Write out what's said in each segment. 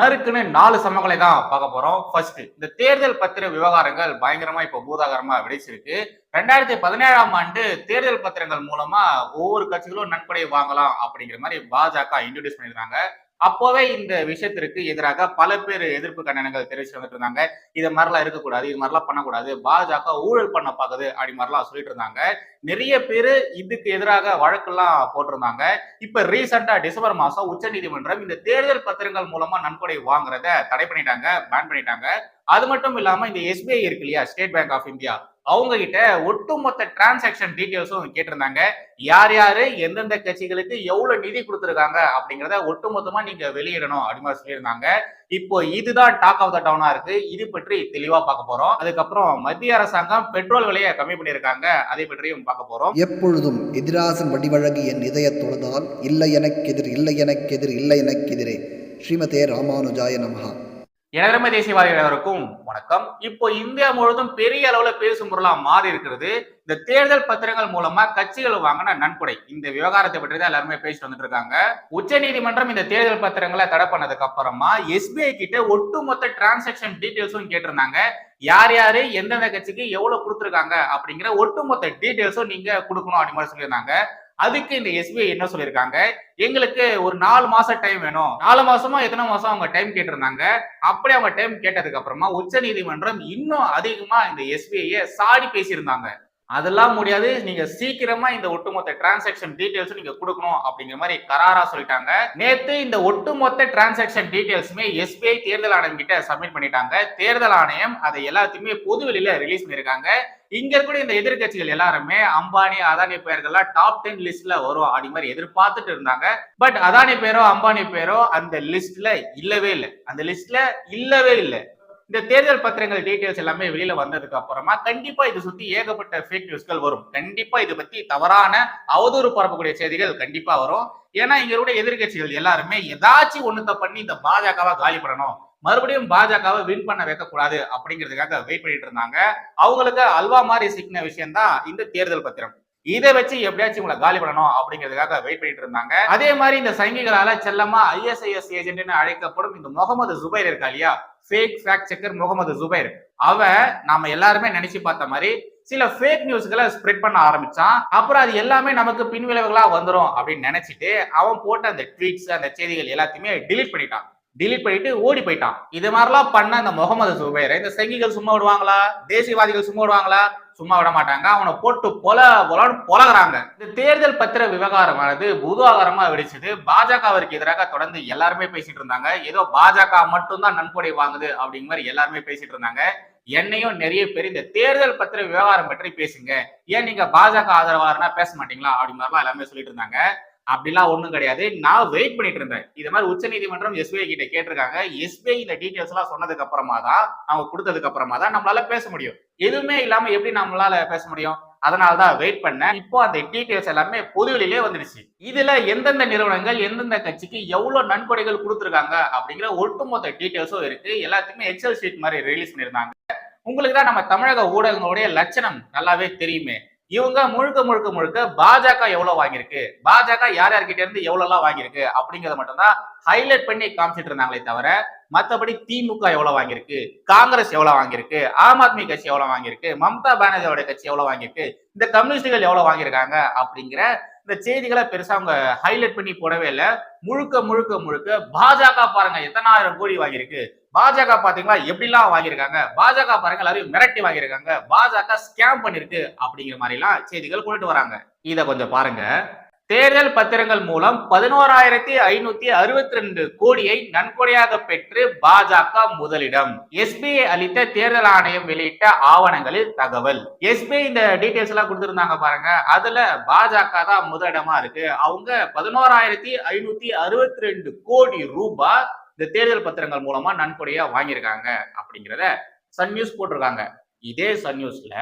நறுக்குன்னு நாலு சமங்களை தான் பார்க்க போறோம். ஃபர்ஸ்ட் இந்த தேர்தல் பத்திர விவகாரங்கள் பயங்கரமா இப்போ பூதாகரமா விடைச்சிருக்கு. ரெண்டாயிரத்தி பதினேழாம் ஆண்டு தேர்தல் பத்திரங்கள் மூலமா ஒவ்வொரு கட்சிகளும் நன்கொடை வாங்கலாம் அப்படிங்கிற மாதிரி பாஜக இன்ட்ரோடியூஸ் பண்ணியிருந்தாங்க அப்போவே இந்த விஷயத்திற்கு எதிராக பல பேர் எதிர்ப்பு கண்டனங்கள் தெரிவிச்சு வந்துட்டு இருந்தாங்க இது மாதிரிலாம் இருக்கக்கூடாது இது மாதிரிலாம் பண்ணக்கூடாது பாஜக ஊழல் பண்ண பாக்குது அப்படி மாதிரிலாம் சொல்லிட்டு இருந்தாங்க. நிறைய பேர் இதுக்கு எதிராக வழக்கெல்லாம் போட்டிருந்தாங்க. இப்ப ரீசெண்டா டிசம்பர் மாசம் உச்சநீதிமன்றம் இந்த தேர்தல் பத்திரங்கள் மூலமா நன்கொடை வாங்குறத தடை பண்ணிட்டாங்க பேன் பண்ணிட்டாங்க. அது மட்டும் இல்லாம இந்த எஸ்பிஐ இருக்கு இல்லையா? ஸ்டேட் பேங்க் ஆஃப் இந்தியா அவங்க கிட்ட ஒட்டுமொத்த டிரான்சாக்ஷன் டீட்டெயில்ஸும் கேட்டிருந்தாங்க. யார் யாரு எந்தெந்த கட்சிகளுக்கு எவ்வளவு நிதி கொடுத்துருக்காங்க அப்படிங்கிறத ஒட்டுமொத்தமா நீங்க வெளியிடணும் அப்படின்னு சொல்லியிருந்தாங்க. இப்போ இதுதான் டாக் ஆஃப் த டவுனா இருக்கு. இது பற்றி தெளிவா பார்க்க போறோம். அதுக்கப்புறம் மத்திய அரசாங்கம் பெட்ரோல் விலையை கம்மி பண்ணியிருக்காங்க. அதை பற்றியும் பார்க்க போறோம். எப்பொழுதும் எதிராசன் வடிவழகு என் இதய தொழுதால் இல்லை எனக்கெதிர் இல்லை எனக்கெதிர் இல்லை எனக்கெதிரே ஸ்ரீமதே ராமானுஜாய நமகா எனதரம தேசியவாதி அனைவருக்கும் வணக்கம். இப்போ இந்தியா முழுவதும் பெரிய அளவுல பேசும் பொருளா மாறி இருக்கிறது. இந்த தேர்தல் பத்திரங்கள் மூலமா கட்சிகள் வாங்கின நன்கொடை. இந்த விவகாரத்தை பற்றி தான் எல்லாருமே பேசிட்டு வந்துட்டு இருக்காங்க. உச்ச நீதிமன்றம் இந்த தேர்தல் பத்திரங்களை தடை பண்ணதுக்கு அப்புறமா எஸ்பிஐ கிட்ட ஒட்டுமொத்த டிரான்சாக்ஷன் டீடைல்ஸும் கேட்டிருந்தாங்க. யார் யாரு எந்தெந்த கட்சிக்கு எவ்வளவு கொடுத்துருக்காங்க அப்படிங்கிற ஒட்டுமொத்த டீடைல்ஸும் நீங்க கொடுக்கணும் அப்படின்னு மாதிரி சொல்லியிருந்தாங்க. அதுக்கு இந்த எஸ்பிஐ என்ன சொல்லியிருக்காங்க? எங்களுக்கு ஒரு நாலு மாசம் டைம் வேணும். நாலு மாசமா எத்தனை மாசம் அவங்க டைம் கேட்டிருந்தாங்க? அப்படி அவங்க டைம் கேட்டதுக்கு அப்புறமா உச்ச நீதிமன்றம் இன்னும் அதிகமா இந்த எஸ்பிஐ சாடி பேசியிருந்தாங்க. அதெல்லாம் முடியாது. நீங்க சீக்கிரமா இந்த ஒட்டுமொத்த டிரான்சாக்ஷன் டீடைல்ஸ் நீங்க கொடுக்கணும் அப்படிங்கிற மாதிரி கராரா சொல்லிட்டாங்க. நேத்து இந்த ஒட்டுமொத்த டிரான்சாக்ஷன் டீடைல்ஸுமே எஸ்பிஐ தேர்தல் ஆணையம் கிட்ட சப்மிட் பண்ணிட்டாங்க. தேர்தல் ஆணையம் அதை எல்லாத்தையுமே பொதுவெளியில ரிலீஸ் பண்ணிருக்காங்க இங்க இருக்கக்கூடிய இந்த எதிர்கட்சிகள் எல்லாருமே அம்பானி அதானி பெயர்கள்லாம் டாப் டென் லிஸ்ட்ல வரும் அப்படி மாதிரி எதிர்பார்த்துட்டு இருந்தாங்க. பட் அதானி பேரோ அம்பானி பேரோ அந்த லிஸ்ட்ல இல்லவே இல்லை. அந்த லிஸ்ட்ல இல்லவே இல்லை. இந்த தேர்தல் பத்திரங்கள் டீட்டெயில்ஸ் எல்லாமே வெளியில வந்ததுக்கு அப்புறமா கண்டிப்பா இது சுத்தி ஏகப்பட்ட ஃபேக் நியூஸ்கள் வரும். கண்டிப்பா இது பத்தி தவறான அவதூறு பரப்பக்கூடிய செய்திகள் கண்டிப்பா வரும். ஏன்னா இங்க இருக்க எதிர்கட்சிகள் எல்லாருமே ஏதாச்சும் ஒண்ணுத்த பண்ணி இந்த பாஜகவை காலி பண்ணணும். மறுபடியும் பாஜகவை வின் பண்ண வைக்க கூடாது அப்படிங்கிறதுக்காக வெயிட் பண்ணிட்டு இருந்தாங்க. அவங்களுக்கு அல்வா மாதிரி சிக்கின விஷயம் தான் இந்த தேர்தல் பத்திரம். இதை வச்சு எப்படியாச்சும் உங்களை காலி பண்ணணும் அப்படிங்கிறதுக்காக வெயிட் பண்ணிட்டு இருந்தாங்க. அதே மாதிரி இந்த சங்கிகளால செல்லமா ஐஎஸ்ஐஎஸ் ஏஜென்ட்னு அழைக்கப்படும் இந்த முகமது ஜுபைர் இருக்கா இல்லையா? Fake fact checker Mohammed Zubair. அவன் நாம எல்லாருமே நினைச்சு பார்த்த மாதிரி சில ஃபேக் நியூஸ்களை ஸ்ப்ரெட் பண்ண ஆரம்பிச்சான். அப்புறம் அது எல்லாமே நமக்கு பின்விளைவுகளா வந்துடும் அப்படின்னு நினைச்சிட்டு அவன் போட்ட அந்த ட்வீட்ஸ் அந்த செய்திகள் எல்லாத்தையுமே டிலீட் பண்ணிட்டான். டிலீட் பண்ணிட்டு ஓடி போயிட்டான். இது மாதிரிலாம் பண்ண அந்த முகமது சுபைரை இந்த சங்கிகள் சும்மா விடுவாங்களா? தேசியவாதிகள் சும்மா விடுவாங்களா? சும்மா விட மாட்டாங்க. அவனை போட்டு பொல பொலன்னு பொலகிறாங்க இந்த தேர்தல் பத்திர விவகாரமானது பூதாகரமா வெடிச்சது. பாஜகவிற்கு எதிராக தொடர்ந்து எல்லாருமே பேசிட்டு இருந்தாங்க. ஏதோ பாஜக மட்டும்தான் நன்கொடை வாங்குது அப்படிங்கிற மாதிரி எல்லாருமே பேசிட்டு இருந்தாங்க. என்னையும் நிறைய பேர் இந்த தேர்தல் பத்திர விவகாரம் பற்றி பேசுங்க. ஏன் நீங்க பாஜக ஆதரவாளர்னா பேச மாட்டீங்களா அப்படி மாதிரிலாம் எல்லாமே சொல்லிட்டு இருந்தாங்க. அப்படிலாம் ஒன்றும் கிடையாது. நான் வெயிட் பண்ணிட்டு இருந்தேன். இது மாதிரி உச்சநீதிமன்றம் எஸ்பிஐ கிட்ட கேட்டிருக்காங்க. எஸ்பிஐ இந்த டீட்டெயில்ஸ் எல்லாம் சொன்னதுக்கு அப்புறமா தான் அவங்க கொடுத்ததுக்கு அப்புறமா தான் நம்மளால பேச முடியும். எதுவுமே இல்லாம எப்படி நம்மளால பேச முடியும்? அதனால தான் வெயிட் பண்ணேன். இப்போ அந்த டீட்டெயில்ஸ் எல்லாமே பொதுவெளியிலே வந்துடுச்சு இதுல எந்தெந்த நிறுவனங்கள் எந்தெந்த கட்சிக்கு எவ்வளவு நன்கொடைகள் கொடுத்துருக்காங்க அப்படிங்கிற ஒட்டுமொத்த டீட்டெயில்ஸும் இருக்கு. எல்லாத்துக்குமே எக்ஸல் ஷீட் மாதிரி ரிலீஸ் பண்ணியிருந்தாங்க. உங்களுக்கு தான் நம்ம தமிழக ஊடகங்களுடைய லட்சணம் நல்லாவே தெரியுமே. இவங்க முழுக்க முழுக்க முழுக்க பாஜக எவ்வளவு வாங்கியிருக்கு? பாஜக யார் யார்கிட்ட இருந்து எவ்வளவு எல்லாம் வாங்கியிருக்கு? அப்படிங்கறத மட்டும்தான் ஹைலைட் பண்ணி காமிச்சிட்டு இருந்தாங்களே தவிர மத்தபடி திமுக எவ்வளவு வாங்கியிருக்கு? காங்கிரஸ் எவ்வளவு வாங்கியிருக்கு? ஆம் ஆத்மி கட்சி எவ்வளவு வாங்கியிருக்கு? மம்தா பானர்ஜியோட கட்சி எவ்வளவு வாங்கியிருக்கு? இந்த கம்யூனிஸ்டுகள் எவ்வளவு வாங்கியிருக்காங்க? அப்படிங்கிற இந்த செய்திகளை பெருசா அவங்க ஹைலைட் பண்ணி போடவே இல்லை. முழுக்க முழுக்க முழுக்க பாஜக பாருங்க எத்தனாயிரம் கோடி வாங்கியிருக்கு? பாஜக பாத்தீங்களா? எப்படிலாம் வாங்கியிருக்காங்க? பாஜக பாருங்க எல்லாரையும் மிரட்டி வாங்கியிருக்காங்க. பாஜக ஸ்கேம் பண்ணிருக்கு அப்படிங்கிற மாதிரி எல்லாம் செய்திகள் கொண்டுட்டு வராங்க. இத கொஞ்சம் பாருங்க. தேர்தல் பத்திரங்கள் மூலம் பதினோராயிரத்தி ஐநூத்தி அறுபத்தி ரெண்டு கோடியை நன்கொடையாக பெற்று பாஜக முதலிடம். எஸ்பிஐ அளித்த தேர்தல் ஆணையம் வெளியிட்ட ஆவணங்களில் தகவல். எஸ்பிஐ இந்த டீடைல்ஸ் எல்லாம் கொடுத்திருந்தாங்க பாருங்க. அதுல பாஜக தான் முதலிடமா இருக்கு. அவங்க பதினோராயிரத்தி ஐநூத்தி அறுபத்தி ரெண்டு கோடி ரூபாய் இந்த தேர்தல் பத்திரங்கள் மூலமா நன்கொடையா வாங்கியிருக்காங்க அப்படிங்கிறத சன் நியூஸ் போட்டிருக்காங்க. இதே சன் நியூஸ்ல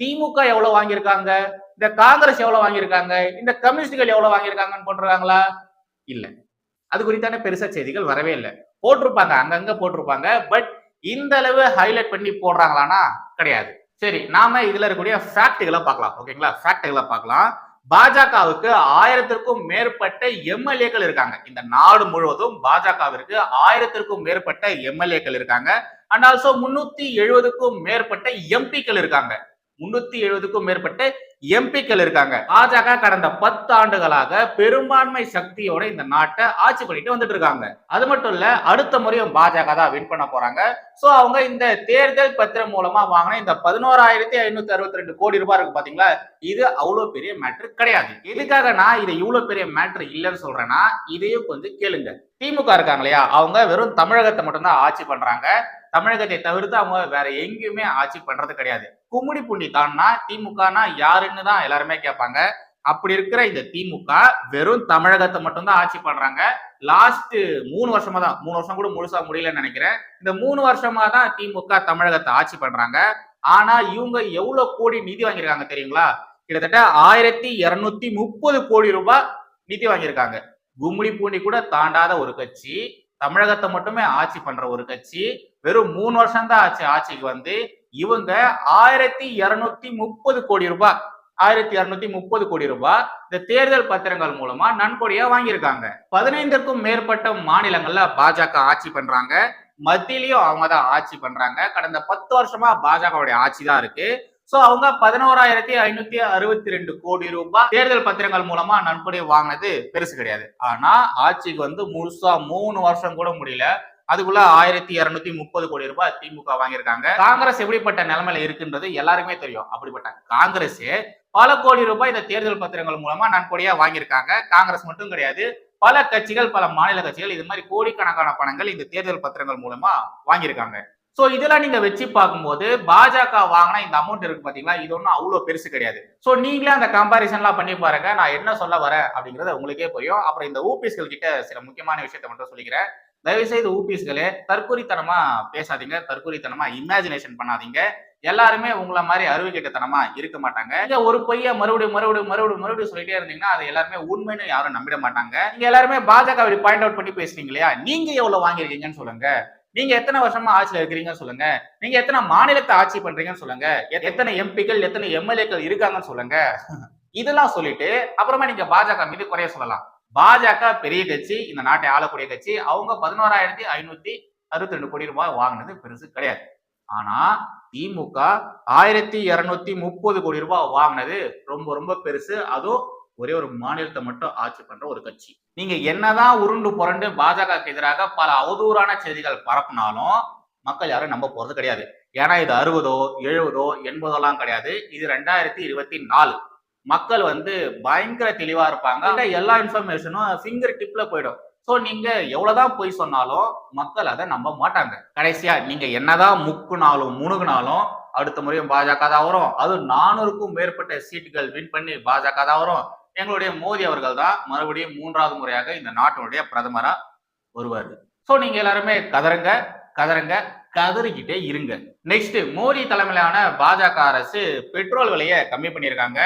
திமுக எவ்வளவு வாங்கியிருக்காங்க? இந்த காங்கிரஸ் எவ்வளவு வாங்கியிருக்காங்க? இந்த கம்யூனிஸ்டுகள் எவ்வளவு வாங்கியிருக்காங்கன்னு போட்டிருக்காங்களா? இல்ல. அது குறித்தான பெருசா செய்திகள் வரவே இல்லை. போட்டிருப்பாங்க அங்கங்க போட்டிருப்பாங்க. பட் இந்த அளவு ஹைலைட் பண்ணி போடுறாங்களானா கிடையாது. சரி நாம இதுல இருக்கக்கூடிய ஃபேக்டுகளை பார்க்கலாம். ஓகேங்களா? ஃபேக்டுகளை பார்க்கலாம். பாஜகவுக்கு ஆயிரத்திற்கும் மேற்பட்ட எம்எல்ஏக்கள் இருக்காங்க. இந்த நாடு முழுவதும் பாஜகவிற்கு ஆயிரத்திற்கும் மேற்பட்ட எம்எல்ஏக்கள் இருக்காங்க. அண்ட் ஆல்சோ முன்னூத்தி எழுபதுக்கும் மேற்பட்ட எம்பிக்கள் இருக்காங்க. முன்னூத்தி எழுபதுக்கும் மேற்பட்ட எம்பிக்கள் இருக்காங்க. பாஜக கடந்த பத்து ஆண்டுகளாக பெரும்பான்மை சக்தியோட இந்த நாட்டை ஆட்சி பண்ணிட்டு வந்துட்டு இருக்காங்க. அது மட்டும் இல்ல அடுத்த முறையும் பாஜக தான் வின் பண்ண போறாங்க. சோ அவங்க இந்த தேர்தல் பத்திரம் மூலமா வாங்கின இந்த பதினோராயிரத்தி ஐநூத்தி அறுபத்தி ரெண்டு கோடி ரூபாய் இருக்கு பாத்தீங்களா? இது அவ்வளவு பெரிய மேட்ரு கிடையாது. எதுக்காக நான் இதை இவ்வளவு பெரிய மேட்ரு இல்லைன்னு சொல்றேன்னா இதையும் கொஞ்சம் கேளுங்க. திமுக இருக்காங்க இல்லையா? அவங்க வெறும் தமிழகத்தை மட்டும்தான் ஆட்சி பண்றாங்க. தமிழகத்தை தவிர்த்து அவங்க வேற எங்கேயுமே ஆட்சி பண்றது கிடையாது. கும்முடி பூண்டி தான்னா திமுகனா யாருன்னு தான் எல்லாருமே கேட்பாங்க. அப்படி இருக்கிற இந்த திமுக வெறும் தமிழகத்தை மட்டும்தான் ஆட்சி பண்றாங்க. லாஸ்ட் மூணு வருஷமா தான். மூணு வருஷம் கூட முழுசா முடியலன்னு நினைக்கிறேன். இந்த மூணு வருஷமா தான் திமுக தமிழகத்தை ஆட்சி பண்றாங்க. ஆனா இவங்க எவ்வளவு கோடி நிதி வாங்கியிருக்காங்க தெரியுங்களா? கிட்டத்தட்ட ஆயிரத்தி இருநூத்தி முப்பது கோடி ரூபாய் நிதி வாங்கியிருக்காங்க. கும்மிடி பூண்டி கூட தாண்டாத ஒரு கட்சி. தமிழகத்தை மட்டுமே ஆட்சி பண்ற ஒரு கட்சி வெறும் மூணு வருஷம் தான் ஆச்சு ஆட்சிக்கு வந்து. இவங்க ஆயிரத்தி இருநூத்தி முப்பது கோடி ரூபாய் ஆயிரத்தி இருநூத்தி முப்பது கோடி ரூபாய் இந்த தேர்தல் பத்திரங்கள் மூலமா நன்கொடையா வாங்கியிருக்காங்க. பதினைந்துக்கும் மேற்பட்ட மாநிலங்கள்ல பாஜக ஆட்சி பண்றாங்க. மத்தியிலயும் அவங்க தான் ஆட்சி பண்றாங்க. கடந்த பத்து வருஷமா பாஜகவுடைய ஆட்சி தான் இருக்கு. சோ அவங்க பதினோராயிரத்தி ஐநூத்தி அறுபத்தி ரெண்டு கோடி ரூபாய் தேர்தல் பத்திரங்கள் மூலமா நன்கொடை வாங்கினது பெருசு கிடையாது. ஆனா ஆட்சிக்கு வந்து முழுசா மூணு வருஷம் கூட முடியல. அதுக்குள்ள ஆயிரத்தி இருநூத்தி முப்பது கோடி ரூபாய் திமுக வாங்கியிருக்காங்க. காங்கிரஸ் எப்படிப்பட்ட நிலைமையில இருக்குன்றது எல்லாருக்குமே தெரியும். அப்படிப்பட்ட காங்கிரஸ் பல கோடி ரூபாய் இந்த தேர்தல் பத்திரங்கள் மூலமா நன்கொடையா வாங்கியிருக்காங்க. காங்கிரஸ் மட்டும் கிடையாது பல கட்சிகள் பல மாநில கட்சிகள் இது மாதிரி கோடிக்கணக்கான பணங்கள் இந்த தேர்தல் பத்திரங்கள் மூலமா வாங்கியிருக்காங்க. ஸோ இதெல்லாம் நீங்க வச்சு பார்க்கும்போது பாஜக வாங்கினா இந்த அமௌண்ட் இருக்கு பாத்தீங்களா? இது ஒன்றும் அவ்வளோ பெருசு கிடையாது. ஸோ நீங்களே அந்த கம்பாரிசன்லாம் பண்ணி பாருங்க. நான் என்ன சொல்ல வரேன் அப்படிங்கிறத உங்களுக்கே புரியும். அப்புறம் இந்த ஊபிஎஸ்கள் கிட்ட சில முக்கியமான விஷயத்த மட்டும் சொல்லிக்கிறேன். தயவுசெய்து ஊபிஎஸ்களே ஊபிஸ்களே தற்கொலைத்தனமா பேசாதீங்க. தற்கொலைத்தனமா இமேஜினேஷன் பண்ணாதீங்க. எல்லாருமே உங்களை மாதிரி அறிவுகிட்டத்தனமா இருக்க மாட்டாங்க. நீங்க ஒரு பொய்ய மறுபடியும் மறுபடியும் மறுபடியும் மறுபடியும் சொல்லிட்டே இருந்தீங்கன்னா அது எல்லாருமே உண்மைன்னு யாரும் நம்பிட மாட்டாங்க. நீங்க எல்லாருமே பாஜக பாயிண்ட் அவுட் பண்ணி பேசுறீங்க இல்லையா? நீங்க எவ்வளவு வாங்கிருக்கீங்கன்னு சொல்லுங்க. நீங்க எத்தனை வருஷமா ஆட்சியில இருக்கிறீங்கன்னு சொல்லுங்க. நீங்க எத்தனை மாநிலத்தை ஆட்சி பண்றீங்கன்னு சொல்லுங்க. எத்- எத்தனை எம்பிக்கள் எத்தனை எம்எல்ஏக்கள் இருக்காங்கன்னு சொல்லுங்க. இதெல்லாம் சொல்லிட்டு அப்புறமா நீங்க பாஜக மீது குறைய சொல்லலாம். பாஜக பெரிய கட்சி இந்த நாட்டை ஆளக்கூடிய கட்சி அவங்க பதினோராயிரத்தி ஐநூத்தி அறுபத்தி ரெண்டு கோடி ரூபாய் வாங்கினது பெருசு கிடையாது. ஆனா திமுக ஆயிரத்தி இருநூத்தி முப்பது கோடி ரூபாய் வாங்கினது ரொம்ப ரொம்ப பெருசு. அதுவும் ஒரே ஒரு மாநிலத்தை மட்டும் ஆட்சி பண்ற ஒரு கட்சி. நீங்க என்னதான் உருண்டு புரண்டு பாஜகவுக்கு எதிராக பல அவதூறான செய்திகள் பரப்புனாலும் மக்கள் யாரும் நம்ப போறது கிடையாது. ஏன்னா இது அறுபதோ எழுபதோ எண்பதோலாம் கிடையாது. இது ரெண்டாயிரத்தி இருபத்தி நாலு. மக்கள் வந்து பயங்கர தெளிவா இருப்பாங்க. எல்லா இன்ஃபர்மேஷனும் ஃபிங்கர் டிப்ல போயிடும். ஸோ நீங்க எவ்வளவுதான் பொய் சொன்னாலும் மக்கள் அதை நம்ப மாட்டாங்க. கடைசியா நீங்க என்னதான் முக்குனாலும் முணுகுனாலும் அடுத்த முறையும் பாஜக தான் வரும். அது நானூறுக்கும் மேற்பட்ட சீட்டுகள் வின் பண்ணி பாஜக தான் வரும். எங்களுடைய மோடி அவர்கள் தான் மறுபடியும் மூன்றாவது முறையாக இந்த நாட்டினுடைய பிரதமரா வருவார். ஸோ நீங்க எல்லாருமே கதறுங்க கதறுங்க கதறிக்கிட்டே இருங்க. நெக்ஸ்ட் மோடி தலைமையிலான பாஜக அரசு பெட்ரோல் விலையை கம்மி பண்ணியிருக்காங்க.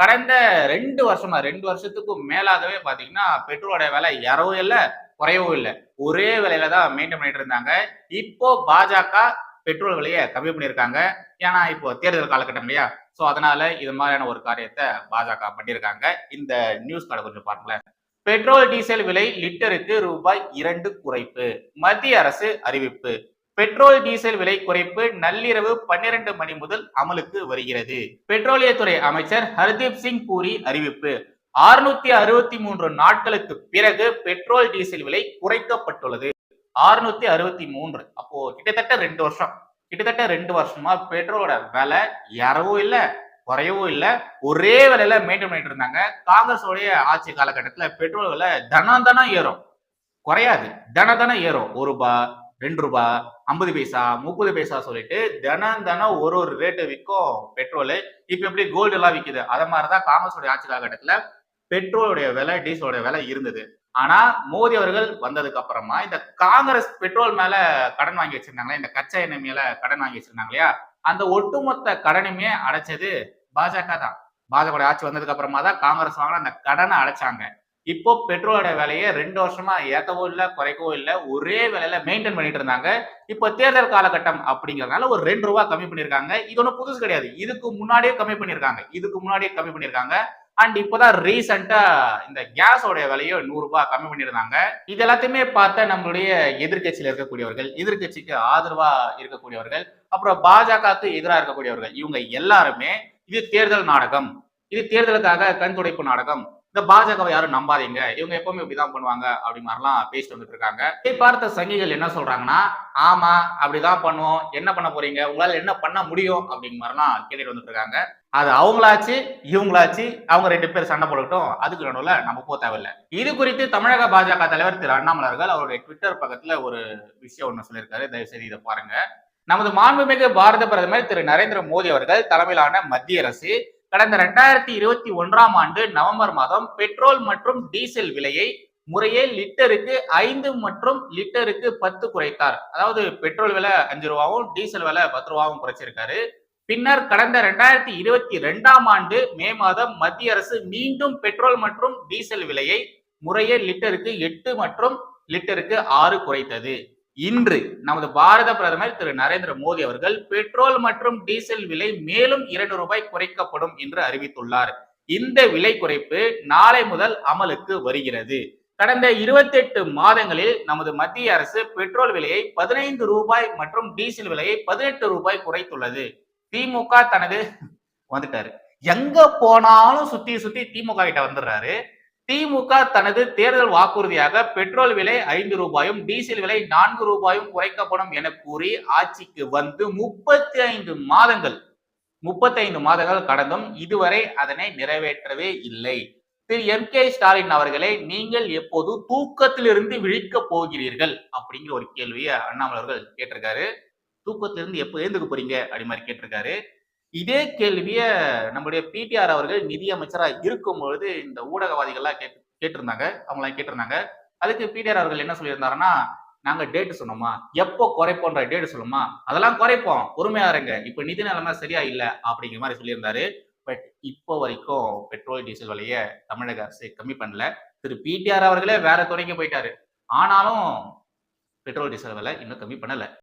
கடந்த ரெண்டு வருஷமா ரெண்டு வருஷத்துக்கும் மேலாகவே பாத்தீங்கன்னா பெட்ரோலோட விலை ஏறவும் இல்லை குறையவும் இல்லை. ஒரே விலையில தான் மெயின்டைன் பண்ணிட்டு இருந்தாங்க. இப்போ பாஜக பெட்ரோல் விலையை கம்மி பண்ணியிருக்காங்க. ஏன்னா இப்போ தேர்தல் காலகட்டம் இல்லையா? ஸோ அதனால இது மாதிரியான ஒரு காரியத்தை பாஜக பண்ணியிருக்காங்க. இந்த நியூஸ் கார்டை கொஞ்சம் பாருங்களேன். பெட்ரோல் டீசல் விலை லிட்டருக்கு ரூபாய் இரண்டு குறைப்பு. மத்திய அரசு அறிவிப்பு. பெட்ரோல் டீசல் விலை குறைப்பு நள்ளிரவு பன்னிரண்டு மணி முதல் அமலுக்கு வருகிறது. பெட்ரோலியத்துறை அமைச்சர் ஹர்தீப் சிங் பூரி அறிவிப்பு. அறுநூத்தி அறுபத்தி மூன்று நாட்களுக்கு பிறகு பெட்ரோல் டீசல் விலை குறைக்கப்பட்டுள்ளது. அறுநூத்தி அறுபத்தி மூன்று. அப்போ கிட்டத்தட்ட ரெண்டு வருஷம். கிட்டத்தட்ட ரெண்டு வருஷமா பெட்ரோலோட விலை ஏறவும் இல்லை குறையவும் இல்லை. ஒரே விலையில மெயின்டைன் பண்ணிட்டு இருந்தாங்க. காங்கிரஸோடைய ஆட்சி காலகட்டத்தில் பெட்ரோல் விலை தனம் தனம் ஏறும். குறையாது. தன தன ஏறும். ஒரு ரூபாய் ரெண்டு ரூபாய் ஐம்பது பைசா முப்பது பைசா சொல்லிட்டு தினம் தினம் ஒரு ஒரு ரேட்டு விற்கும் பெட்ரோலு. இப்போ எப்படி கோல்டு எல்லாம் அதை மாதிரி தான் காங்கிரஸோட ஆட்சி காலகட்டத்தில் பெட்ரோலுடைய விலை டீசலோடைய விலை இருந்தது. ஆனா மோடி அவர்கள் வந்ததுக்கு அப்புறமா இந்த காங்கிரஸ் பெட்ரோல் மேல கடன் வாங்கி வச்சிருந்தாங்களே இந்த கச்சா எண்ணெய் மேல கடன் வாங்கி வச்சிருந்தாங்க இல்லையா? அந்த ஒட்டுமொத்த கடனுமே அடைச்சது பாஜக தான். பாஜக ஆட்சி வந்ததுக்கு அப்புறமா தான் காங்கிரஸ் வாங்கின அந்த கடனை அடைச்சாங்க. இப்போ பெட்ரோலோட விலையை ரெண்டு வருஷமா ஏத்தவோ இல்லை குறைக்கவோ இல்லை ஒரே விலையில மெயின்டைன் பண்ணிட்டு இருந்தாங்க. இப்போ தேர்தல் காலகட்டம் அப்படிங்கறதுனால ஒரு ரெண்டு ரூபா கம்மி பண்ணிருக்காங்க இது ஒன்றும் புதுசு கிடையாது. இதுக்கு முன்னாடியே கம்மி பண்ணிருக்காங்க இதுக்கு முன்னாடியே கம்மி பண்ணிருக்காங்க அண்ட் இப்போதான் ரீசெண்டா இந்த கேஸோட விலையோ நூறு ரூபாய் கம்மி பண்ணியிருந்தாங்க. இது எல்லாத்தையுமே பார்த்த நம்மளுடைய எதிர்கட்சியில் இருக்கக்கூடியவர்கள் எதிர்க்கட்சிக்கு ஆதரவா இருக்கக்கூடியவர்கள் அப்புறம் பாஜகவுக்கு எதிராக இருக்கக்கூடியவர்கள் இவங்க எல்லாருமே இது தேர்தல் நாடகம். இது தேர்தலுக்காக கண் துடைப்பு நாடகம். இந்த பாஜகவை யாரும் நம்பாதீங்க. இவங்க எப்பவுமே இப்படிதான் பண்ணுவாங்க அப்படி மாதிரிலாம் பேசிட்டு வந்துட்டு இருக்காங்க. இதை பார்த்த சங்கிகள் என்ன சொல்றாங்கன்னா ஆமா அப்படிதான் பண்ணுவோம். என்ன பண்ண போறீங்க? உங்களால என்ன பண்ண முடியும்? அப்படிங்கிற மாதிரிலாம் கேட்டுட்டு வந்துட்டு இருக்காங்க. அது அவங்களாச்சு இவங்களாச்சு அவங்க ரெண்டு பேர் சண்டை போடட்டும் அதுக்கு நடுவில் நம்ம போக தேவையில்லை. இது குறித்து தமிழக பாஜக தலைவர் திரு அண்ணாமலை அவர்கள் அவருடைய ட்விட்டர் பக்கத்துல ஒரு விஷயம் ஒன்று சொல்லியிருக்காரு. தயவுசெய்து இதை பாருங்க. நமது மாண்புமிகு பாரத பிரதமர் திரு நரேந்திர மோடி அவர்கள் தலைமையிலான மத்திய அரசு கடந்த ரெண்டாயிரத்தி இருபத்தி ஒன்றாம் ஆண்டு நவம்பர் மாதம் பெட்ரோல் மற்றும் டீசல் விலையை முறையே லிட்டருக்கு ஐந்து மற்றும் லிட்டருக்கு பத்து குறைத்தார். அதாவது பெட்ரோல் விலை அஞ்சு ரூபாவும் டீசல் விலை பத்து ரூபாவும் குறைச்சிருக்காரு. பின்னர் கடந்த ரெண்டாயிரத்தி இருபத்தி ரெண்டாம் ஆண்டு மே மாதம் மத்திய அரசு மீண்டும் பெட்ரோல் மற்றும் டீசல் விலையை முறையே லிட்டருக்கு எட்டு மற்றும் லிட்டருக்கு ஆறு குறைத்தது. இன்று நமது பாரத பிரதமர் திரு நரேந்திர மோடி அவர்கள் பெட்ரோல் மற்றும் டீசல் விலை மேலும் இரண்டு ரூபாய் குறைக்கப்படும் என்று அறிவித்துள்ளார். இந்த விலை குறைப்பு நாளை முதல் அமலுக்கு வருகிறது. கடந்த 28 மாதங்களில் நமது மத்திய அரசு பெட்ரோல் விலையை பதினைந்து ரூபாய் மற்றும் டீசல் விலையை பதினெட்டு ரூபாய் குறைத்துள்ளது. திமுக தனது வந்துட்டாரு. எங்க போனாலும் சுத்தி சுத்தி திமுக கிட்ட வந்துடுறாரு. திமுக தனது தேர்தல் வாக்குறுதியாக பெட்ரோல் விலை ஐந்து ரூபாயும் டீசல் விலை நான்கு ரூபாயும் குறைக்கப்படும் என கூறி ஆட்சிக்கு வந்து முப்பத்தி ஐந்து மாதங்கள் முப்பத்தைந்து மாதங்கள் கடந்தும் இதுவரை அதனை நிறைவேற்றவே இல்லை. திரு. எம். கே. ஸ்டாலின் அவர்களே நீங்கள் எப்போது தூக்கத்திலிருந்து விழிக்க போகிறீர்கள் அப்படிங்கிற ஒரு கேள்வியை அண்ணாமலர்கள் கேட்டிருக்காரு. தூக்கத்திலிருந்து எப்போ எழுந்துக்க போறீங்க? அப்படி மாதிரி கேட்டிருக்காரு. இதே கேள்வியை நம்முடைய பிடிஆர் அவர்கள் நிதியமைச்சராக இருக்கும் பொழுது இந்த ஊடகவாதிகள்லாம் கேட்டு கேட்டிருந்தாங்க. அவங்களாம் கேட்டிருந்தாங்க. அதுக்கு பிடிஆர் அவர்கள் என்ன சொல்லியிருந்தாருன்னா நாங்க டேட் சொன்னோமா? எப்போ குறைப்போன்ற டேட் சொல்லுமா அதெல்லாம் குறைப்போம். பொறுமையா இருங்க. இப்ப நிதி நிலைமை சரியா இல்ல அப்படிங்கிற மாதிரி சொல்லியிருந்தாரு. பட் இப்போ வரைக்கும் பெட்ரோல் டீசல் விலைய தமிழக அரசு கம்மி பண்ணல. திரு பிடிஆர் அவர்களே வேற துறைக்கு போயிட்டாரு. ஆனாலும் பெட்ரோல் டீசல் விலை இன்னும் கம்மி பண்ணல.